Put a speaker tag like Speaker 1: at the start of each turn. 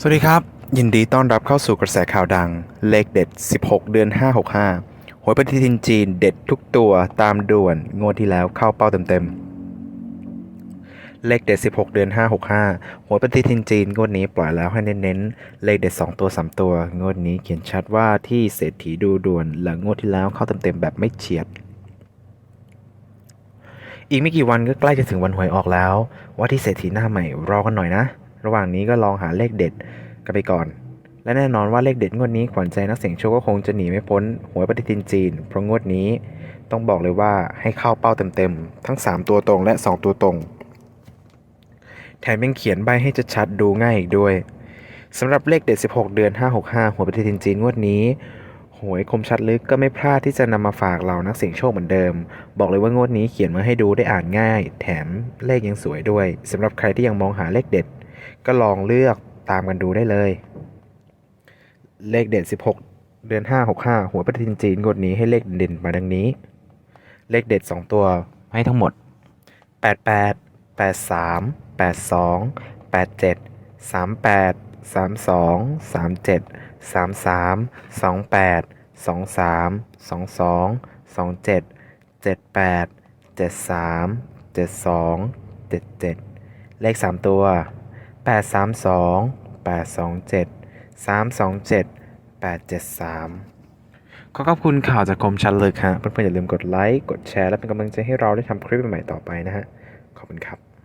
Speaker 1: สวัสดีครับ ยินดีต้อนรับเข้าสู่กระแสข่าวดัง เลขเด็ด 16 เดือน 565 หวยปฏิทินจีนเด็ดทุกตัวตามด่วน งวดที่แล้วเข้าเป้าเต็มๆ เลขเด็ด 16 เดือน 565 หวยปฏิทินจีนงวดนี้ปล่อยแล้วให้เน้นๆ เลขเด็ด 2 ตัว 3 ตัว งวดนี้เขียนชัดว่าที่เศรษฐีดูด่วน หลังงวดที่แล้วเข้าเต็มๆแบบไม่เฉียดอีกไม่กี่วันก็ใกล้จะถึงวันหวยออกแล้ว ว่าที่เศรษฐีหน้าใหม่รอกันหน่อยนะ ระหว่างนี้ก็ลองหาเลขเด็ดกันไปก่อน และแน่นอนว่าเลขเด็ดงวดนี้ขวัญใจนักเสี่ยงโชคก็คงจะหนีไม่พ้นหวยปฏิทินจีน เพราะงวดนี้ต้องบอกเลยว่าให้เข้าเป้าเต็มๆ ทั้ง 3 ตัวตรงและ 2 ตัวตรง แถมยังเขียนใบให้ชัดๆดูง่ายอีกด้วยสำหรับเลขเด็ด 16 เดือน 565หวยปฏิทินจีนงวดนี้หวยคมชัดลึกก็ไม่พลาดที่จะนำมาฝากเรานักเสี่ยงโชคเหมือนเดิม บอกเลยว่างวดนี้เขียนมาให้ดูได้อ่านง่าย แถมเลขยังสวยด้วยสำหรับใครที่ยังมองหาเลขเด็ด ก็ลองเลือกตามกันดูได้เลย เลขเด็ด16 เดือน 565 หัวปฏิทินจีนงวดนี้ให้เลขเด่นมาดังนี้ เลขเด็ด2ตัวให้ทั้งหมด 88 83 82 87 38 32 37 33 28 23 22 27 78 73 72 77 เลข 3 ตัว 832 827 327 873 ขอขอบคุณข่าวจากคมชันลึกฮะเพื่อนๆอย่าลืมกดไลค์ กดแชร์ และเป็นกำลังใจให้เราได้ทำคลิปใหม่ๆต่อไปนะฮะ ขอบคุณครับ